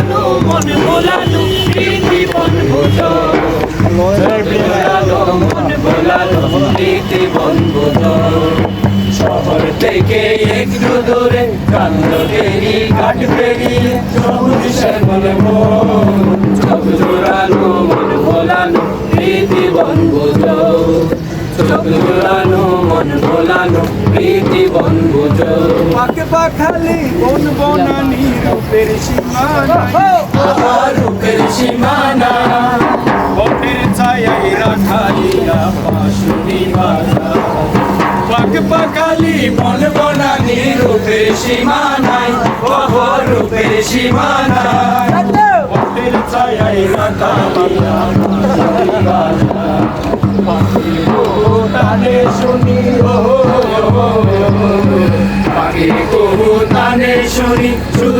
জোড়ানো মন ভোলানো বনভোজন চোখ জোড়ানো মন ভোলানো প্রীতি বনভোজন শহর থেকে একটু দূরে কান্দরেরি ঘাট পেরিয়ে সবুজ শ্যামল চোখ জোড়ানো মন ভোলানো প্রীতি বনভোজন চোখ জোড়ানো মন ভোলানো প্রীতি বনভোজন পাকে পাখালি বন বনানি রূপের সীমানা রূপের সীমানা বনের ছায়াই রাখালিয়া বাঁশুরি বাজা পাক পাখালি মন বনানি রূপের সীমানায় ওহ রূপের রাখালিয়া তানে শুনি ও পাখি তানে শুনি সুরের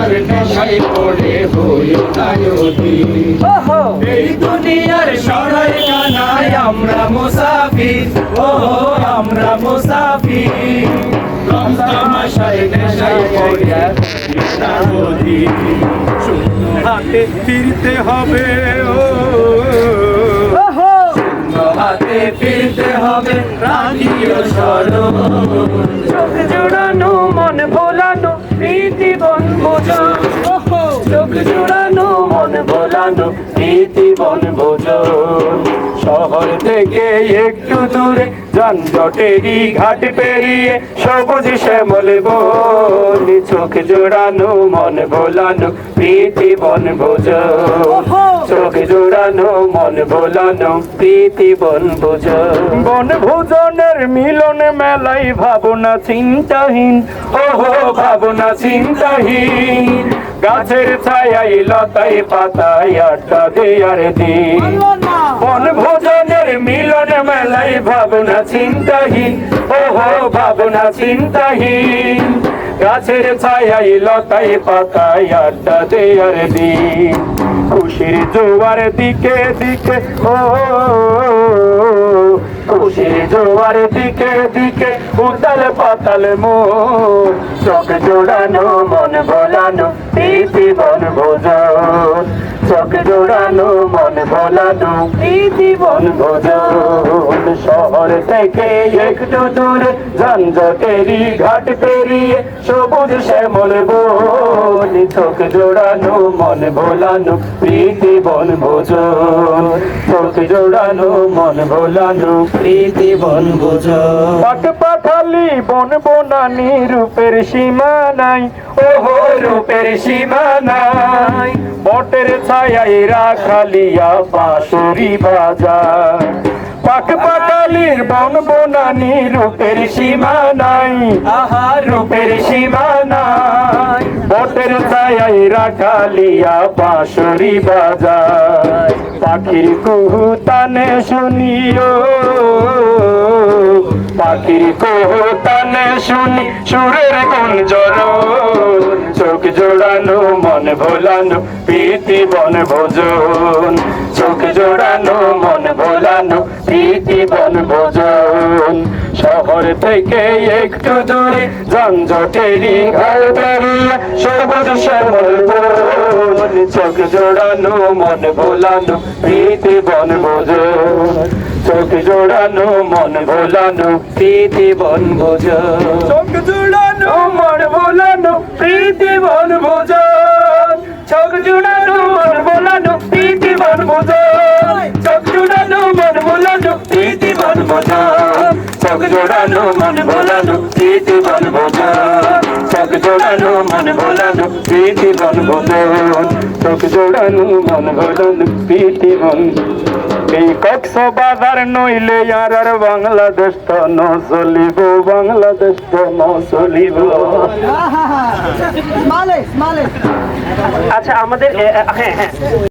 রমনা নেশাই পড়ে হইও না যদি এই দুনিয়ার সরাই কানায় আমরা মুসাফির। ওহো আমরা মুসাফির। তামাশায় নেশায় পড়ে না যদি হাতে ফিরতে হবে ও। হাতে ফিরতে হবে রাখিও স্মরণ চোখ জোড়ানো মন ভোলানো প্রীতি বোঝো চোখ জোড়ানো মন ভোলানো জীবন বোঝো। শহর থেকে একটু দূরে যানজটেরই ঘাট পেরিয়ে সবুজ শ্যামল বন। চোখ জোড়ানো মন ভোলানো প্রীতি বন চোখ জোড়ানো মন ভোলানো প্রীতি বনভোজন বনভোজনের মিলন মেলাই ভাবনা চিন্তাহীন। ওহো ভাবনা চিন্তাহীন। গাছের ছায়াই লতাই পাতায় আড্ডা দেয়ার দিন। বনভোজনের মিলন মেলাই ভাবনা চিন্তাহীন। ওহো ভাবনা চিন্তাহীন। গাছের ছায়াই লতাই পাতায় আড্ডা দেয়ার দিন। জোয়ার দিকে দিকে, ও খুশির জোয়ার দিকে দিকে, উতাল পাতাল মো চোখ জোড়ানো, মন ভোলানো, প্রীতি মন ভোজন। চোখ জোড়ানো মন ভোলানো। প্রীতি বন ভোজন শহর থেকে একটু দূরে ঝঞ্ঝটেরি ঘাট পেরিয়ে সবুজ শ্যামল বন। চোখ জোড়ানো মন ভোলানো প্রীতি বন ভোজন। চোখ জোড়ানো মন ভোলানো প্রীতি বন ভোজন। পাট পাখালি বন বনানি রূপের সীমা নাই। ওহো রূপের সীমা নাই। বটের ছায়াই রাখালিয়া বাঁশুরি বাজার। পাক পাটালির বন বনানি রূপের সীমা নাই। আহা, রূপের সীমা নাই। বটের ছায়াই রাখালিয়া বাঁশুরি বাজার। পাখির কুহু তানে শুনিও। পাখির কুহু তানে শুনি সুরের গুঞ্জন। চোখ জোড়ানো, মন ভোলানো, প্রীতি বন ভোজন। চোখ জোড়ানো, মন ভোলানো, প্রীতি বন ভোজন। শহর থেকে একটু দূরে যানজটেরি ঘর বেরিয়ে সবুজ শ্যামল চোখ জোড়ানো, মন ভোলানো, প্রীতি বন ভোজন। চোখ জোড়ানো, মন ভোলানো, প্রীতি বন ভোজন। চোখ জোড়ানো মন ভোলানো প্রীতি বন ভোজন। চোখ জুড়ানো মন ভোলানো প্রীতি বন ভোজন। চোখ জুড়ানো মন ভোলানো প্রীতি বন ভোজন। চোখ জোড়ানো মন ভোলানো প্রীতি বনভোজন চোখ জোড়ানো মন ভোলানো প্রীতি বন ভোলন চোখ জোড়ানো মন ভোলানো প্রীতি বন। এই কক্স বাজার নইলে আর আর বাংলাদেশ তো ন চলিব বাংলাদেশ তো ন চলিব আচ্ছা আমাদের হ্যাঁ হ্যাঁ।